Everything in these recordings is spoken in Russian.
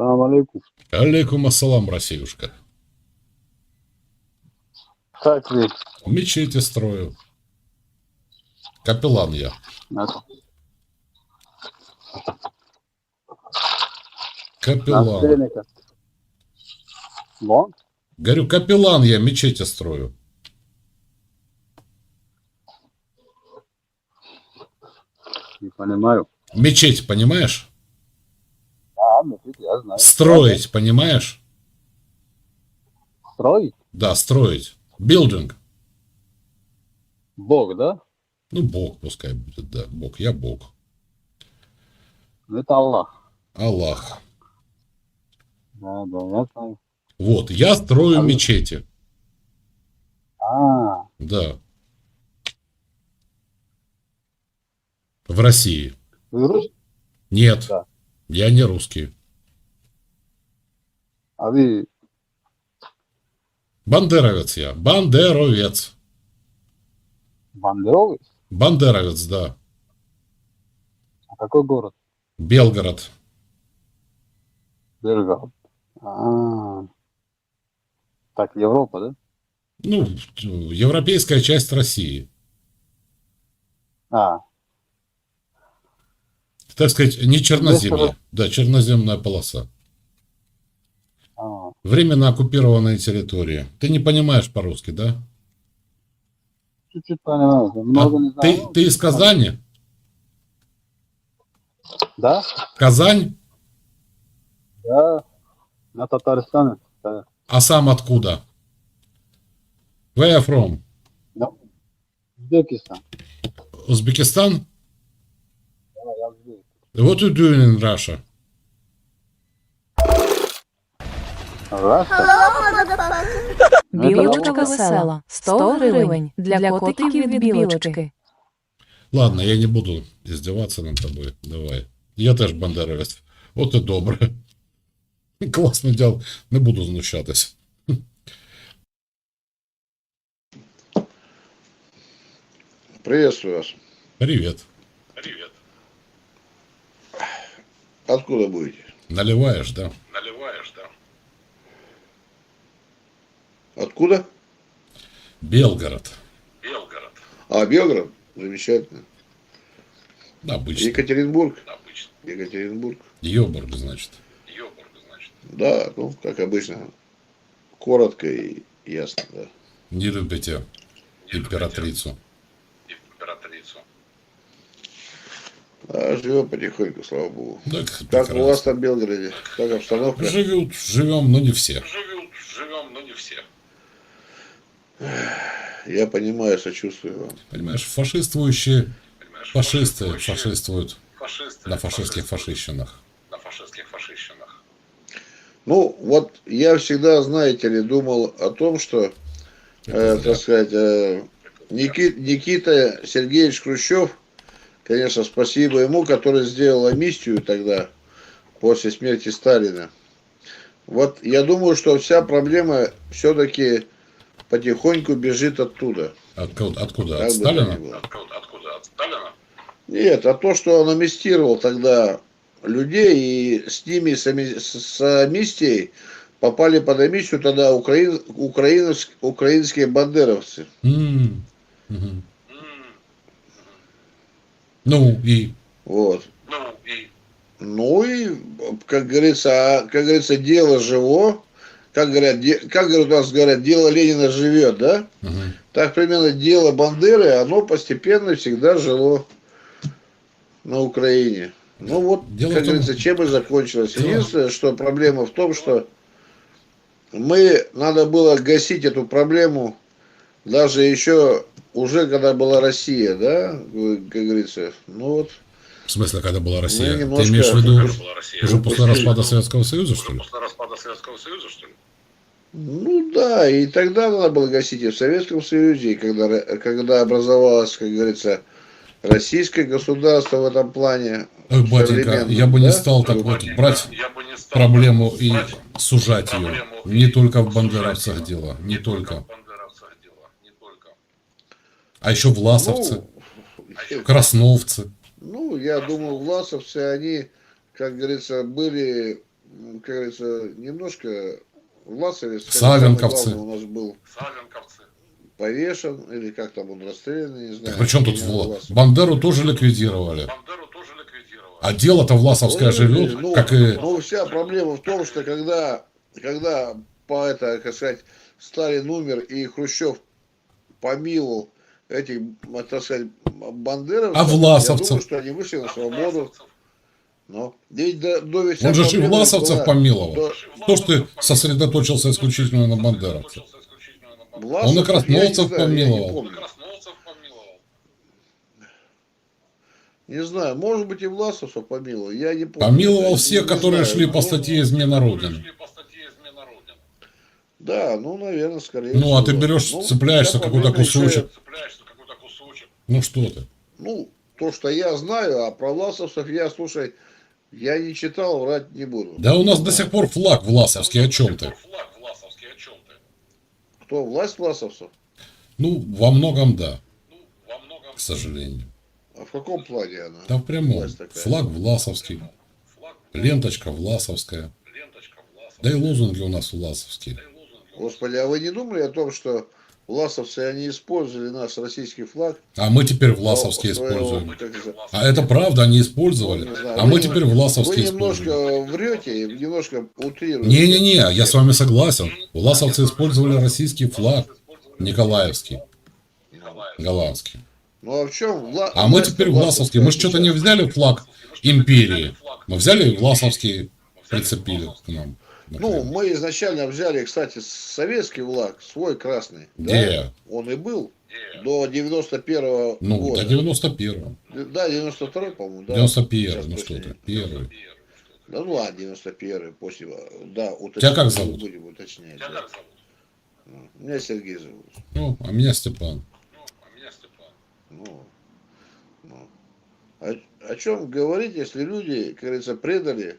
Салам алейкум. Алейкум ассалам, Россиюшка. Как вы? Мечети строю. Капеллан я. Капеллан. Вон? Говорю, капеллан я, мечети строю. Не понимаю. Мечеть, понимаешь? А, ну, я знаю. Строить, понимаешь? Строить? Да, строить. Билдинг. Бог, да? Ну, Бог пускай будет, да. Бог, я Бог. Ну, Это Аллах. Аллах. Да, да, я знаю. Вот, я строю Аллах. мечети. А, Да. В России. Нет, Да. Я не русский. А вы Бандеровец я. Бандеровец. бандеровец? Бандеровец, да. А какой город? Белгород. Белгород. А, так, Европа, да? Ну, европейская часть России. А, Так сказать, не черноземье. Да, черноземная полоса. а, Временно оккупированные территории. Ты не понимаешь по-русски, да? чуть-чуть понимаю. Много не А ты, знаю. ты из Казани? Да? Казань? Да. На Татарстане. Да. А сам откуда? Where from? Да. Узбекистан. Узбекистан? Да, я узбек. What you doing in Russia? Раста? Білочка весела. 100 гривень для котиків від білочки. Ладно, я не буду издеваться над тобой. Давай. Я теж бандеровець. От і добре. Класно діл. Не буду знущатись. Приветствую вас. Привет. Привет. Откуда будете? Наливаешь, да? Наливаешь, да? Откуда? Белгород. Белгород, А, Белгород? Замечательно. Обычно. Екатеринбург? обычно. Екатеринбург. Йобург, значит. Йобург, значит. Да, ну, как обычно. Коротко и ясно, да. Не любите Не императрицу. любите Императрицу. А живем потихоньку, слава богу. Да, Как у вас там в Белгороде? Как обстановка? Живут, живем, но не все. Живем, живем, но не все. Я понимаю, сочувствую вам. Понимаешь, фашиствующие Понимаешь, фашисты фашиствующие фашиствуют фашисты на фашистских фашищенах. На фашистских фашищенах. Ну, вот я всегда, знаете ли, думал о том, что, э, так сказать, э, Ники- Никита Сергеевич Хрущев, конечно, спасибо ему, который сделал амнистию тогда, после смерти Сталина. Вот я думаю, что вся проблема все-таки потихоньку бежит оттуда. Откуда? откуда? Как От Сталина? Откуда, откуда? От Сталина? Нет, а то, что он амнистировал тогда людей, и с ними, с, ами- с- с амнистией, попали под амнистию тогда украин, украиновс- украинские бандеровцы. М, Ну и Вот. Ну и Ну и, как говорится, а, как говорится, дело живо. Как говорят, де- как говорят, у нас говорят, дело Ленина живет, да? мгм. Так примерно дело Бандеры, оно постепенно всегда жило на Украине. Ну вот, Дело как том- говорится, чем и закончилось. Дело- Единственное, что проблема в том, что мы, надо было гасить эту проблему даже еще уже когда была Россия, да, как говорится. Ну вот, в смысле, когда была Россия? Ну, немножко- Ты имеешь в виду Россия? уже после распада Советского Союза, что Уже ли? после распада Советского Союза, что ли? ну да, и тогда надо было гасить и в Советском Союзе, и когда, когда образовалось, как говорится, российское государство в этом плане. Ой, батенька, я бы не да? стал так вот Батенька, брать не стал проблему и брать сужать ее. Не только в бандеровцах дело, не только. в бандеровцах дело, не только. А еще власовцы, Ну, красновцы. Ну, я думаю, власовцы, они, как говорится, были как говорится, немножко Власовец, Савенковцы. у нас был Савенковцы. повешен, или как там он расстрелян, не знаю. Так при чем тут Меня Вла- Власов. Бандеру тоже ликвидировали. Бандеру тоже ликвидировали. А дело-то Власовское Ну, живет, ну, как и... Ну, вся проблема в том, что когда, когда по это, как сказать, Сталин умер и Хрущев помиловал этих, так сказать, бандеровцев, А власовцев? я думаю, что они вышли на свободу. Но ведь до, до Он же и власовцев была- помиловал. до- Что ж ты сосредоточился исключительно на на Бандеровцах. Он и красновцев знаю, не помиловал. Он и помню. красновцев помиловал. Не знаю, может быть и Власовцев помиловал, я не помню. Помиловал всех, не которые знаю. шли по Ну, статье измена Родины. Да, ну, наверное, скорее Ну, а ты всего. берешь, Ну, цепляешься какой-то кусочек. Цепляешься. Ну что ты? Ну, то, что я знаю, а про власовцев я, слушай, я не читал, врать не буду. Да у нас до сих пор флаг Власовский, о чем ты? Флаг Власовский, о чем ты? Кто, власть власовцев? Ну, во многом да, Ну, во многом к сожалению. А в каком плане она? Да в прямом. Флаг Власовский, флаг, ленточка Власовская. ленточка Власовская. Да и лозунги у нас власовские. Господи, а вы не думали о том, что власовцы, они использовали наш российский флаг? А мы теперь власовские своего- используем. А это правда, они использовали. Знаю, А вы мы теперь Вы власовские немножко используем. врете, и немножко утрируете. Не-не-не, я с вами согласен. Власовцы использовали российский флаг Николаевский, Николаев. голландский. Ну а в чем? Вла... А мы теперь власовские. Мы что-то не взяли флаг империи. Мы взяли и власовский, прицепили к нам. Ну, мы изначально взяли, кстати, советский флаг, свой красный. да? Он и был Где? до 91 Ну, года. до 91-го. Да, 92 по-моему, да. 91 Сейчас ну точно что ты, первый. Да ну ладно, 91 после, да, уточнять. Тебя как зовут? Будем уточнять. Тебя да. как зовут? Меня Сергей зовут. Ну, а меня Степан. Ну, а меня Степан. Ну, ну. О, о чем говорить, если люди, как говорится, предали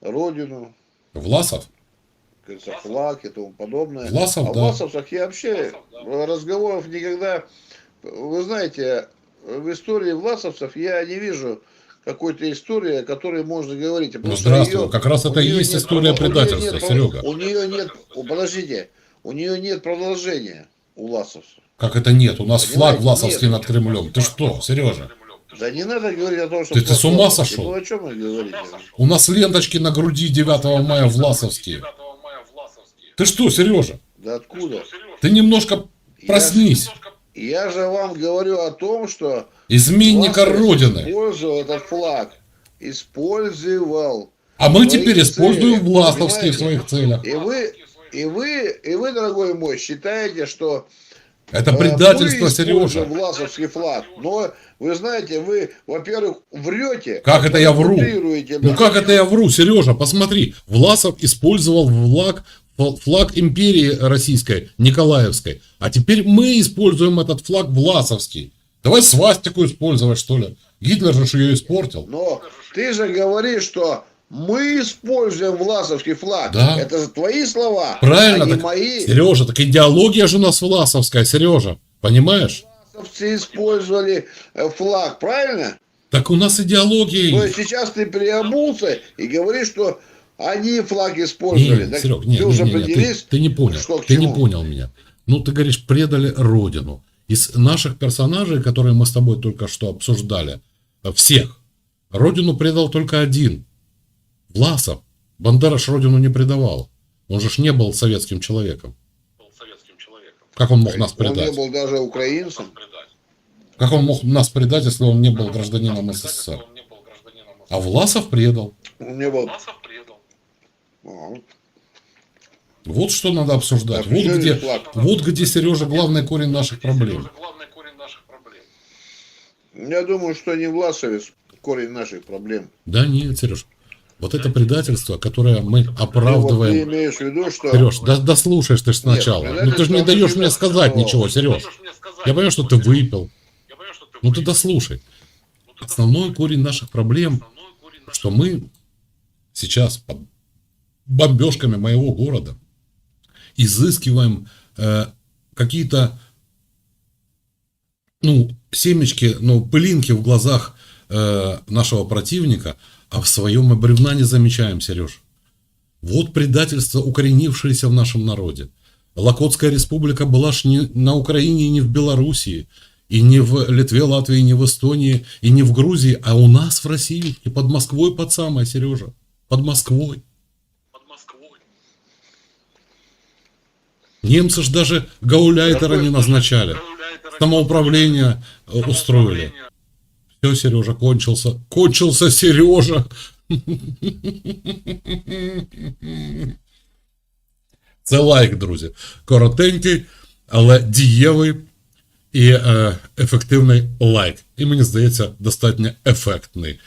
родину, Власов? флаг и тому подобное. Власов, а да. Власовцах я вообще Власов, да. разговоров никогда... Вы знаете, в истории власовцев я не вижу какой-то истории, о которой можно говорить. потому Ну, здравствуй, её- как раз это и есть нет история предательства, нет Серега. У нее нет... Подождите. У нее нет продолжения у власовцев. Как это нет? У нас флаг Понимаете, Власовский нет. над Кремлем. Ты что, Сережа? Да не надо говорить о том, что... Ты- ты с ума сошел? Ну о чем вы говорите? У нас ленточки на груди 9 мая Власовские. 9 мая Власовские. Ты что, Сережа? Да откуда? Ты немножко проснись. Немножко Я же вам говорю о том, что... Изменника Родины. Использовал этот флаг. Использовал. А мы теперь используем цели, Власовские в своих целях. И вы, и вы, и вы, дорогой мой, считаете, что Это э, предательство, мы Сережа. власовский флаг. Но вы знаете, вы, во-первых, врете. Как это я вру? Ну как это я вру, Сережа? Посмотри, Власов использовал флаг, флаг империи российской, Николаевской. А теперь мы используем этот флаг Власовский. Давай свастику использовать, что ли. Гитлер же ее испортил. Но ты же говоришь, что мы используем власовский флаг. Да. Это же твои слова, Правильно, а не так, мои. Сережа, так идеология же у нас власовская, Сережа. Понимаешь? Власовцы использовали э, флаг, правильно? Так у нас идеология То есть. сейчас ты переобулся и говоришь, что они флаг использовали. Не, Так Серег, ты не, не, уже не, не, ты, ты не понял. что ты не понял меня. Ну, ты говоришь, предали Родину. Из наших персонажей, которые мы с тобой только что обсуждали, э, всех, Родину предал только один. Власов. Бандера ж Родину не предавал. Он же ж не был советским человеком. Как он мог нас Он не предать? был даже украинцем. Предать. Как он мог нас предать, если он не был гражданином Предать, если СССР? он не был гражданином А. Власов предал. Он не был... Власов предал. Вот что надо обсуждать. Да, Вот где, вот где, Сережа, главный корень наших проблем. Это главный корень наших проблем. Я думаю, что не Власовец корень наших проблем. Да нет, Сереж. Вот это предательство, которое мы Ну, вот ты оправдываем. имеешь в виду, что... Сереж, да, дослушаешь ты ж сначала. Нет, ну ты же не даешь мне сказать существовало. ничего, Сереж. Я понимаю, что ты выпил. Что ты Ну ты дослушай. Ну, ты Основной корень наших проблем, что мы сейчас под бомбежками моего города изыскиваем э, какие-то ну, семечки, ну, пылинки в глазах э, нашего противника, а в своем мы бревна не замечаем, Сереж. Вот предательство, укоренившееся в нашем народе. Локотская республика была ж не на Украине, не в Белоруссии, и не в Литве, Латвии, не в Эстонии, и не в Грузии, а у нас в России, и под Москвой под самое, Сережа, под Москвой. Под Москвой. Немцы ж даже гауляйтера не назначали. Самоуправление э, устроили. Все, Сережа, кончился. Кончился Сережа. Це лайк, друзі. Коротенький, але дієвий і е, ефективний лайк. І мені здається, достатньо ефектний.